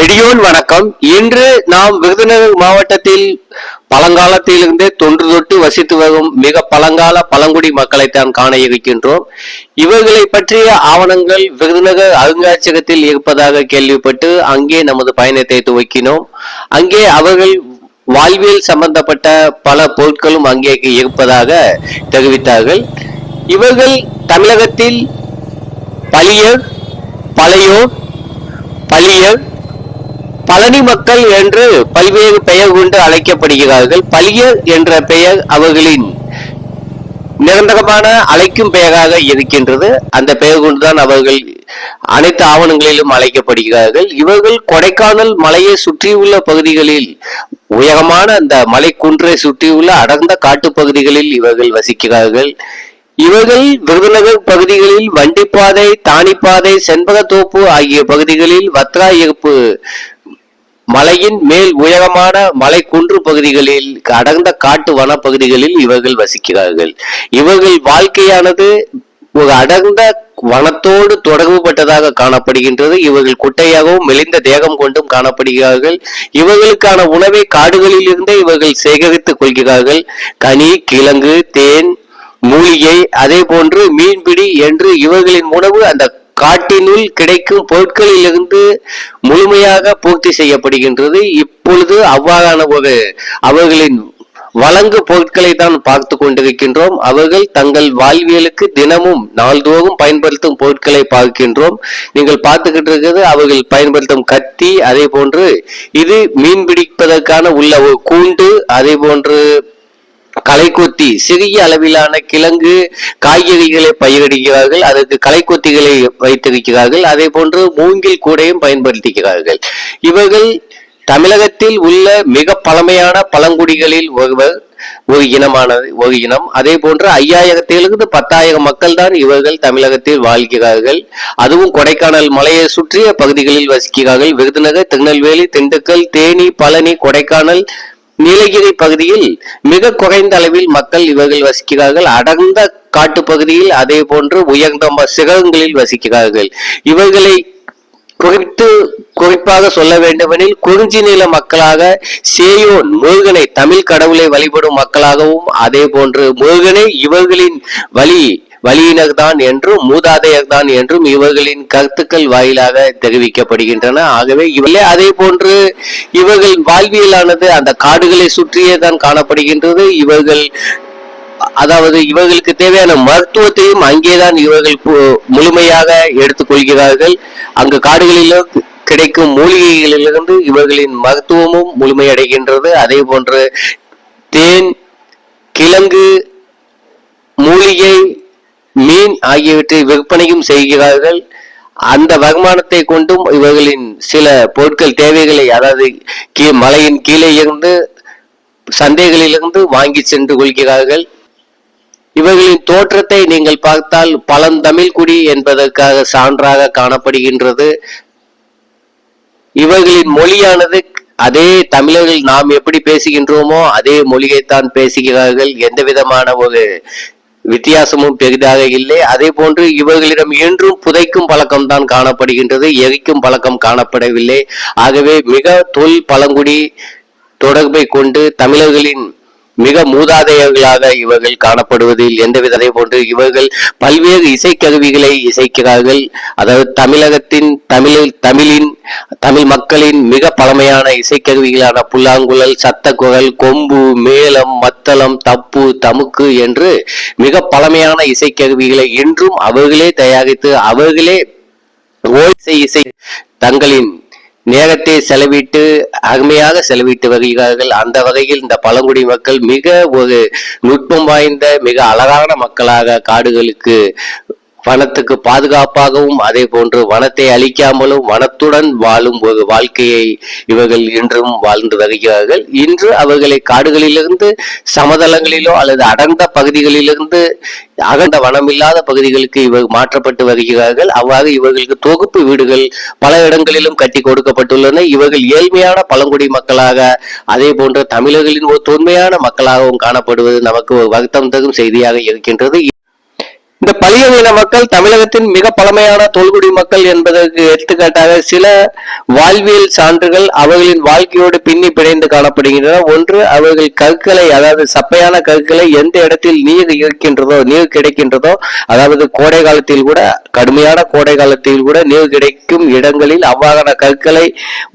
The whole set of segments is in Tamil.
நெடியோன் வணக்கம். இன்று நாம் விருதுநகர் மாவட்டத்தில் பழங்காலத்திலிருந்தே தொன்று தொட்டு வசித்து வரும் மிக பழங்கால பழங்குடி மக்களைத்தான் காண இருக்கின்றோம். இவர்களை பற்றிய ஆவணங்கள் விருதுநகர் அருங்காட்சியகத்தில் இருப்பதாக கேள்விப்பட்டு அங்கே நமது பயணத்தை துவக்கினோம். அங்கே அவர்கள் வாழ்வியல் சம்பந்தப்பட்ட பல பொருட்களும் அங்கே இருப்பதாக தெரிவித்தார்கள். இவர்கள் தமிழகத்தில் பலியர் பழையோர் பளியர் பழனி மக்கள் என்று பல்வேறு பெயர் கொண்டு அழைக்கப்படுகிறார்கள். பளியர் என்ற பெயர் அவர்களின் நிரந்தரமான அழைக்கும் பெயராக இருக்கின்றது. அந்த பெயர் கொண்டுதான் அவர்கள் அனைத்து ஆவணங்களிலும் அழைக்கப்படுகிறார்கள். இவர்கள் கொடைக்கானல் மலையை சுற்றியுள்ள பகுதிகளில் உயரமான அந்த மலை குன்றை சுற்றியுள்ள அடர்ந்த காட்டுப்பகுதிகளில் இவர்கள் வசிக்கிறார்கள். இவர்கள் விருதுநகர் பகுதிகளில் வண்டிப்பாதை தானிப்பாதை செண்பகத்தோப்பு ஆகிய பகுதிகளில் வத்ரா இருப்பு மலையின் மேல் உயரமான மலை குன்று பகுதிகளில் அடர்ந்த காட்டு வனப்பகுதிகளில் இவர்கள் வசிக்கிறார்கள். இவர்கள் வாழ்க்கையானது ஒரு அடர்ந்த வனத்தோடு தொடர்புபட்டதாக காணப்படுகின்றது. இவர்கள் குட்டையாகவும் மெலிந்த தேகம் கொண்டும் காணப்படுகிறார்கள். இவர்களுக்கான உணவை காடுகளில் இருந்தே இவர்கள் சேகரித்துக் கொள்கிறார்கள். கனி கிழங்கு தேன் மூலிகை அதே போன்று மீன்பிடி என்று இவர்களின் உணவு அந்த காட்டினுள் கிடைக்கும் பொருட்களிலிருந்து முழுமையாக பூர்த்தி செய்யப்படுகின்றது. இப்பொழுது அவ்வாறான ஒரு அவர்களின் வழங்கு பொருட்களை தான் பார்த்து கொண்டிருக்கின்றோம். அவர்கள் தங்கள் வாழ்வியலுக்கு தினமும் நாள்தோறும் பயன்படுத்தும் பொருட்களை பார்க்கின்றோம். நீங்கள் பார்த்துக்கிட்டு இருக்கிறது அவர்கள் பயன்படுத்தும் கத்தி அதே போன்று இது மீன் பிடிப்பதற்கான உள்ள ஒரு கூண்டு அதே போன்று களைக்கொத்தி சிறிய அளவிலான கிழங்கு காய்கறிகளை பயிரிடுகிறார்கள். அதற்கு களைக்கொத்திகளை வைத்திருக்கிறார்கள். அதே போன்று மூங்கில் கூடையும் பயன்படுத்துகிறார்கள். இவர்கள் தமிழகத்தில் உள்ள மிக பழமையான பழங்குடிகளில் ஒருவர் ஒரு இனமானது ஒரு இனம். அதே போன்று ஐயாயிரத்திலிருந்து பத்தாயிரம் மக்கள் தான் இவர்கள் தமிழகத்தில் வாழ்கிறார்கள். அதுவும் கொடைக்கானல் மலையை சுற்றிய பகுதிகளில் வசிக்கிறார்கள். விருதுநகர் திருநெல்வேலி திண்டுக்கல் தேனி பழனி கொடைக்கானல் நீலகிரி பகுதியில் மிக குறைந்த அளவில் மக்கள் இவர்கள் வசிக்கிறார்கள். அடர்ந்த காட்டு பகுதியில் அதே போன்று உயர்ந்த ம- சிகரங்களில் வசிக்கிறார்கள். இவர்களை குறித்து குறிப்பாக சொல்ல வேண்டுமெனில் குறிஞ்சி நில மக்களாக சேயோன் முருகனை தமிழ் கடவுளை வழிபடும் மக்களாகவும் அதே போன்று முருகனை இவர்களின் வழி வழியினர் தான் என்றும் மூதாதையர் தான் என்றும் இவர்களின் கருத்துக்கள் வாயிலாக தெரிவிக்கப்படுகின்றன. ஆகவே இவர்களே அதே போன்று இவர்கள் வாழ்வியலானது அந்த காடுகளை சுற்றியே தான் காணப்படுகின்றது. இவர்கள் அதாவது இவர்களுக்கு தேவையான மருத்துவத்தையும் அங்கேதான் இவர்கள் பு- முழுமையாக எடுத்துக்கொள்கிறார்கள். அங்கு காடுகளிலும் கிடைக்கும் மூலிகைகளிலிருந்து இவர்களின் மருத்துவமும் முழுமையடைகின்றது. அதே போன்று தேன் கிழங்கு மூலிகை மீன் ஆகியவற்றை விற்பனையும் செய்கிறார்கள். அந்த வருமானத்தை கொண்டும் இவர்களின் சில பொருட்கள் தேவைகளை அதாவது கீ- மலையின் கீழே இருந்து சந்தைகளிலிருந்து வாங்கி சென்று கொள்கிறார்கள். இவர்களின் தோற்றத்தை நீங்கள் பார்த்தால் பழந்தமிழ் குடி என்பதற்காக சான்றாக காணப்படுகின்றது. இவர்களின் மொழியானது அதே தமிழர்கள் நாம் எப்படி பேசுகின்றோமோ அதே மொழியைத்தான் பேசுகிறார்கள். எந்த விதமான ஒரு வித்தியாசமும் பெரிதாக இல்லை. அதே போன்று இவர்களிடம் இன்றும் புதைக்கும் பழக்கம் தான் காணப்படுகின்றது. எரிக்கும் பழக்கம் காணப்படவில்லை. ஆகவே மிக தொல் பழங்குடி தொடர்பை கொண்டு தமிழர்களின் மிக மூதாதையர்களாக இவர்கள் காணப்படுவதில் எந்தவித அதே போன்று இவர்கள் பல்வேறு இசைக்கருவிகளை இசைக்கிறார்கள். அதாவது தமிழகத்தின் தமிழில் தமிழின் தமிழ் மக்களின் மிக பழமையான இசைக்கருவிகளான புல்லாங்குழல் சத்தக்குழல் கொம்பு மேளம் மத்தளம் தப்பு தமுக்கு என்று மிக பழமையான இசைக்கருவிகளை இன்றும் அவர்களே தயாரித்து அவர்களே ஓசை இசை தங்களின் நேரத்தை செலவிட்டு அருமையாக செலவிட்டு வருகிறார்கள். அந்த வகையில் இந்த பழங்குடி மக்கள் மிக ஒரு நுட்பம் வாய்ந்த மிக அழகான மக்களாக காடுகளுக்கு வனத்துக்கு பாதுகாப்பாகவும் அதே போன்று வனத்தை அழிக்காமலும் வனத்துடன் வாழும் ஒரு வாழ்க்கையை இவர்கள் இன்றும் வாழ்ந்து வருகிறார்கள். இன்று அவர்களை காடுகளிலிருந்து சமதளங்களிலோ அல்லது அடர்ந்த பகுதிகளிலிருந்து அகண்ட வனமில்லாத பகுதிகளுக்கு இவர் மாற்றப்பட்டு வருகிறார்கள். அவ்வாறு இவர்களுக்கு தொகுப்பு வீடுகள் பல இடங்களிலும் கட்டி கொடுக்கப்பட்டுள்ளன. இவர்கள் ஏழ்மையான பழங்குடி மக்களாக அதே போன்று தமிழர்களின் ஒரு தொன்மையான மக்களாகவும் காணப்படுவது நமக்கு ஒரு வருத்தம் தரும் செய்தியாக இருக்கின்றது. இந்த பழியங்கின மக்கள் தமிழகத்தின் மிக பழமையான தொல்குடி மக்கள் என்பதற்கு எடுத்துக்காட்டாக சில வாழ்வியல் சான்றுகள் அவர்களின் வாழ்க்கையோடு பின்னி பிணைந்து காணப்படுகின்றன. ஒன்று அவர்கள் கற்களை அதாவது சப்பையான கற்களை எந்த இடத்தில் நீர் இருக்கின்றதோ நீர் கிடைக்கின்றதோ அதாவது கோடை காலத்தில் கூட கடுமையான கோடை காலத்தில் கூட நீர் கிடைக்கும் இடங்களில் அவ்வாறான கற்களை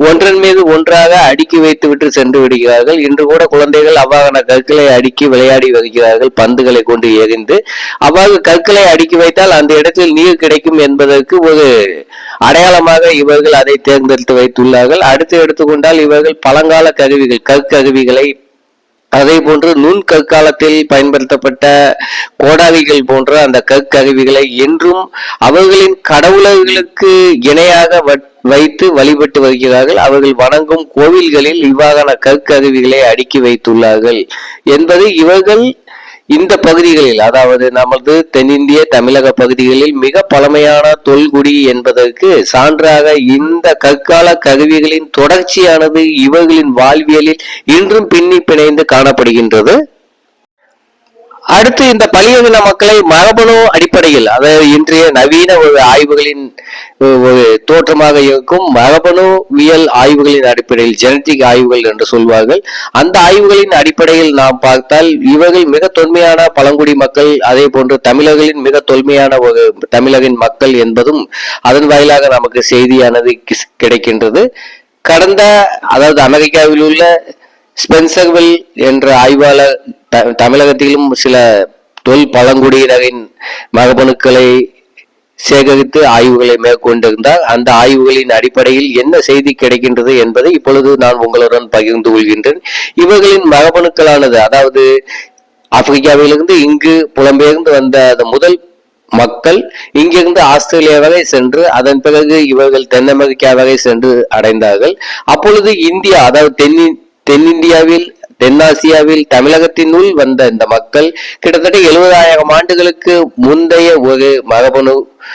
ஒன்றன் மீது ஒன்றாக அடுக்கி வைத்து விட்டு சென்று விடுகிறார்கள். இன்று கூட குழந்தைகள் அவ்வாறான கற்களை அடுக்கி விளையாடி வருகிறார்கள் பந்துகளை கொண்டு எரிந்து அவ்வாறு கற்களை அடுக்கி வைத்தால் அந்த இடத்தில் நீர் கிடைக்கும் என்பதற்கு ஒரு அடையாளமாக இவர்கள் அதை தேர்ந்தெடுத்து வைத்துள்ளார்கள். அடுத்து எடுத்துக்கொண்டால் இவர்கள் பழங்கால கருவிகள் கற்கருவிகளை அதே போன்று நுண் கற்காலத்தில் பயன்படுத்தப்பட்ட கோடாவிகள் போன்ற அந்த கற்கருவிகளை என்றும் அவர்களின் கடவுளர்களுக்கு இணையாக வைத்து வழிபட்டு வருகிறார்கள். அவர்கள் வணங்கும் கோவில்களில் இவ்வாறான கற்கருவிகளை அடுக்கி வைத்துள்ளார்கள். என்பது இவர்கள் இந்த பகுதிகளில் அதாவது நமது தென்னிந்திய தமிழக பகுதிகளில் மிக பழமையான தொல்குடி என்பதற்கு சான்றாக இந்த கற்கால கருவிகளின் தொடர்ச்சியானது இவர்களின் வாழ்வியலில் இன்றும் பின்னி பிணைந்து காணப்படுகின்றது. அடுத்து இந்த பழியகின மக்களை மரபணு அடிப்படையில் அதாவது இன்றைய நவீன ஒரு ஆய்வுகளின் ஒரு தோற்றமாக இருக்கும் மரபணுவியல் ஆய்வுகளின் அடிப்படையில் ஜெனட்டிக் ஆய்வுகள் என்று சொல்வார்கள். அந்த ஆய்வுகளின் அடிப்படையில் நாம் பார்த்தால் இவர்கள் மிக தொன்மையான பழங்குடி மக்கள் அதே போன்று தமிழர்களின் மிக தொன்மையான ஒரு தமிழரின் மக்கள் என்பதும் அதன் வாயிலாக நமக்கு செய்தியானது கிஸ்- கிடைக்கின்றது. கடந்த அதாவது அமெரிக்காவில் உள்ள ஸ்பென்சர்வெல் என்ற ஆய்வாளர் த- தமிழகத்திலும் சில தொல் பழங்குடியினரின் மரபணுக்களை சேகரித்து ஆய்வுகளை மேற்கொண்டிருந்தார் அந்த ஆய்வுகளின் அடிப்படையில் என்ன செய்தி கிடைக்கின்றது என்பதை இப்பொழுது நான் உங்களுடன் பகிர்ந்து கொள்கின்றேன். இவர்களின் மரபணுக்களானது அதாவது ஆப்பிரிக்காவிலிருந்து இங்கு புலம்பெயர்ந்து வந்த அந்த முதல் மக்கள் இங்கிருந்து ஆஸ்திரேலியா வரை சென்று அதன் பிறகு இவர்கள் தென் அமெரிக்கா வரை சென்று அடைந்தார்கள். அப்பொழுது இந்தியா அதாவது தென்னி தென்னிந்தியாவில் தென்னாசியாவில் தமிழகத்தினுள் வந்த இந்த மக்கள் கிட்டத்தட்ட எழுபதாயிரம் ஆண்டுகளுக்கு முந்தைய ஒரு மரபணு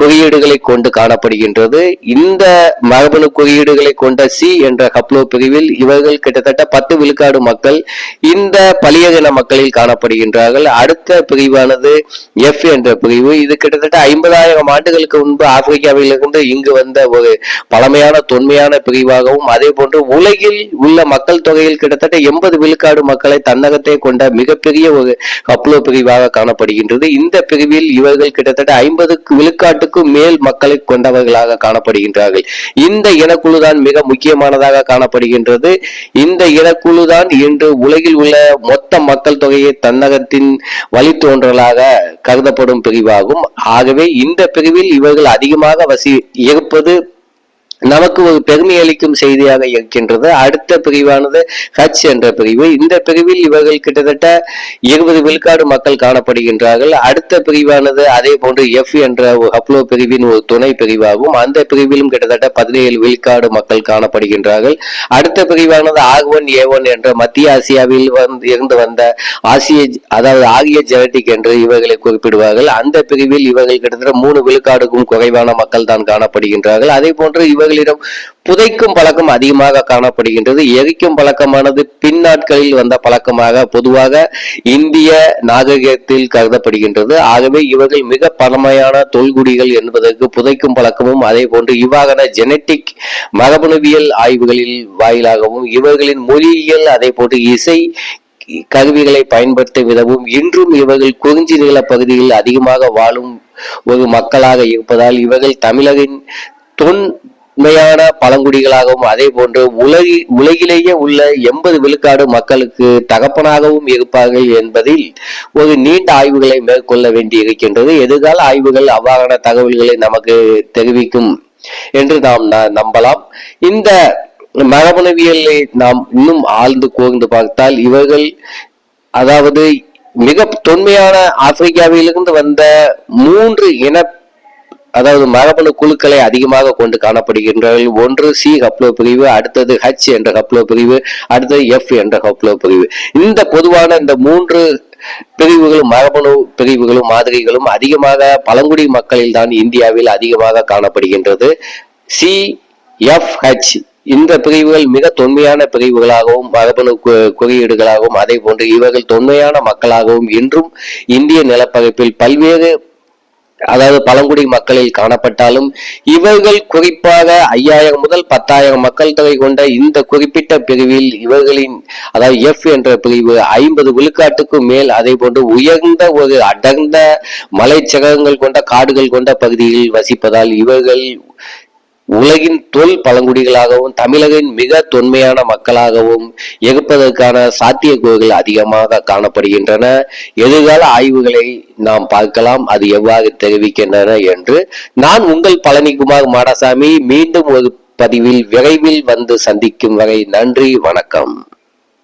குறியீடுகளை கொண்டு காணப்படுகின்றது. இந்த மரபணு குறியீடுகளை கொண்ட சி என்ற ஹப்ளோ பிரிவில் இவர்கள் கிட்டத்தட்ட பத்து விழுக்காடு மக்கள் இந்த பலியகின மக்களில் காணப்படுகின்றார்கள். அடுத்த பிரிவானது எஃப் என்ற பிரிவு. இது கிட்டத்தட்ட ஐம்பதாயிரம் ஆண்டுகளுக்கு முன்பு ஆப்பிரிக்காவிலிருந்து இங்கு வந்த ஒரு பழமையான தொன்மையான பிரிவாகவும் அதே போன்று உலகில் உள்ள மக்கள் தொகையில் கிட்டத்தட்ட எண்பது விழுக்காடு மக்களை தன்னகத்தை கொண்ட மிகப்பெரிய ஒரு ஹப்ளோ பிரிவாக காணப்படுகின்றது. இந்த பிரிவில் இவர்கள் கிட்டத்தட்ட ஐம்பதுக்கு விழுக்காட்டுக்கு மேல் மக்களை கொண்டவர்களாக காணப்படுகின்றார்கள். இந்த இனக்குழுதான் மிக முக்கியமானதாக காணப்படுகின்றது. இந்த இனக்குழுதான் இன்று உலகில் உள்ள மொத்த மக்கள் தொகையை தன்னகத்தின் வழித்தோன்றலாக கருதப்படும் பிரிவாகும். ஆகவே இந்த பிரிவில் இவர்கள் அதிகமாக வசி இருப்பது நமக்கு ஒரு பெருமை அளிக்கும் செய்தியாக இருக்கின்றது. அடுத்த பிரிவானது ஹச் என்ற பிரிவு. இந்த பிரிவில் இவர்கள் கிட்டத்தட்ட இருபது விழுக்காடு மக்கள் காணப்படுகின்றார்கள். அடுத்த பிரிவானது அதே போன்று எஃப் என்ற ஒரு பிரிவின் ஒரு துணை பிரிவாகும். அந்த பிரிவிலும் கிட்டத்தட்ட பதினேழு விழுக்காடு மக்கள் காணப்படுகின்றார்கள். அடுத்த பிரிவானது ஆர் ஒன் ஏ ஒன் என்ற மத்திய ஆசியாவில் வந்து இருந்து வந்த ஆசிய அதாவது ஆகிய ஜெனட்டிக் என்று இவர்களை குறிப்பிடுவார்கள். அந்த பிரிவில் இவர்கள் கிட்டத்தட்ட மூணு விழுக்காடுக்கும் குறைவான மக்கள் தான் காணப்படுகின்றார்கள். அதே போன்று இவர்களிடம் புதைக்கும் பழக்கம் அதிகமாக காணப்படுகின்றது. எரிக்கும் பழக்கமானது பின்னாட்களில் வந்த பழக்கமாக பொதுவாக இந்திய நாகரிகத்தில் கருதப்படுகின்றது. ஆகவே இவர்கள் மிக பழமையான தொல்குடிகள் என்பதற்கு புதைக்கும் பழக்கமும் அதே போன்று இவ்வாறான ஜெனட்டிக் மரபணுவியல் ஆய்வுகளில் வாயிலாகவும் இவர்களின் மொழியியல் அதே போன்று இசை கருவிகளை பயன்படுத்தும் விதமும் இன்றும் இவர்கள் குறிஞ்சி நில பகுதியில் அதிகமாக வாழும் ஒரு மக்களாக இருப்பதால் இவர்கள் தமிழரின் உண்மையான பழங்குடிகளாகவும் அதே போன்று உலகி உலகிலேயே உள்ள எண்பது விழுக்காடு மக்களுக்கு தகப்பனாகவும் இருப்பார்கள் என்பதில் ஒரு நீண்ட ஆய்வுகளை மேற்கொள்ள வேண்டி இருக்கின்றது எதிர்கால ஆய்வுகள் அவ்வாறான தகவல்களை நமக்கு தெரிவிக்கும் என்று நாம் ந- நம்பலாம். இந்த மரபணுவியலை நாம் இன்னும் ஆழ்ந்து கூர்ந்து பார்த்தால் இவர்கள் அதாவது மிக தொன்மையான ஆப்பிரிக்காவிலிருந்து வந்த மூன்று இன அதாவது மரபணு குழுக்களை அதிகமாக கொண்டு காணப்படுகின்றவர்கள். ஒன்று சி கப்ளோ பிரிவு அடுத்தது ஹச் என்ற கப்ளோ பிரிவு அடுத்தது எஃப் என்ற கப்ளோ பிரிவு. இந்த பொதுவான இந்த மூன்று பிரிவுகளும் மரபணு பிரிவுகளும் மாதிரிகளும் அதிகமாக பழங்குடி மக்களில் தான் இந்தியாவில் அதிகமாக காணப்படுகின்றது. சி எஃப் ஹச் இந்த பிரிவுகள் மிக தொன்மையான பிரிவுகளாகவும் மரபணு குறியீடுகளாகவும் அதே போன்று இவர்கள் தொன்மையான மக்களாகவும் இன்றும் இந்திய நிலப்பரப்பில் பல்வேறு அதாவது பழங்குடி மக்களில் காணப்பட்டாலும் இவர்கள் குறிப்பாக ஐயாயிரம் முதல் பத்தாயிரம் மக்கள் தொகை கொண்ட இந்த குறிப்பிட்ட பிரிவில் இவர்களின் அதாவது எஃப் என்ற பிரிவு ஐம்பது விழுக்காட்டுக்கும் மேல் அதே போன்று உயர்ந்த ஒரு அடர்ந்த மலைச்சகங்கள் கொண்ட காடுகள் கொண்ட பகுதியில் வசிப்பதால் இவர்கள் உலகின் தொல் பழங்குடிகளாகவும் தமிழகின் மிக தொன்மையான மக்களாகவும் எகுப்பதற்கான சாத்தியக்கூறுகள் அதிகமாக காணப்படுகின்றன. எதிர்கால ஆய்வுகளை நாம் பார்க்கலாம் அது எவ்வாறு தெரிவிக்கின்றன என்று. நான் உங்கள் பழனிக்குமார் மாடசாமி மீண்டும் ஒரு பதிவில் விரைவில் வந்து சந்திக்கும் வரை நன்றி வணக்கம்.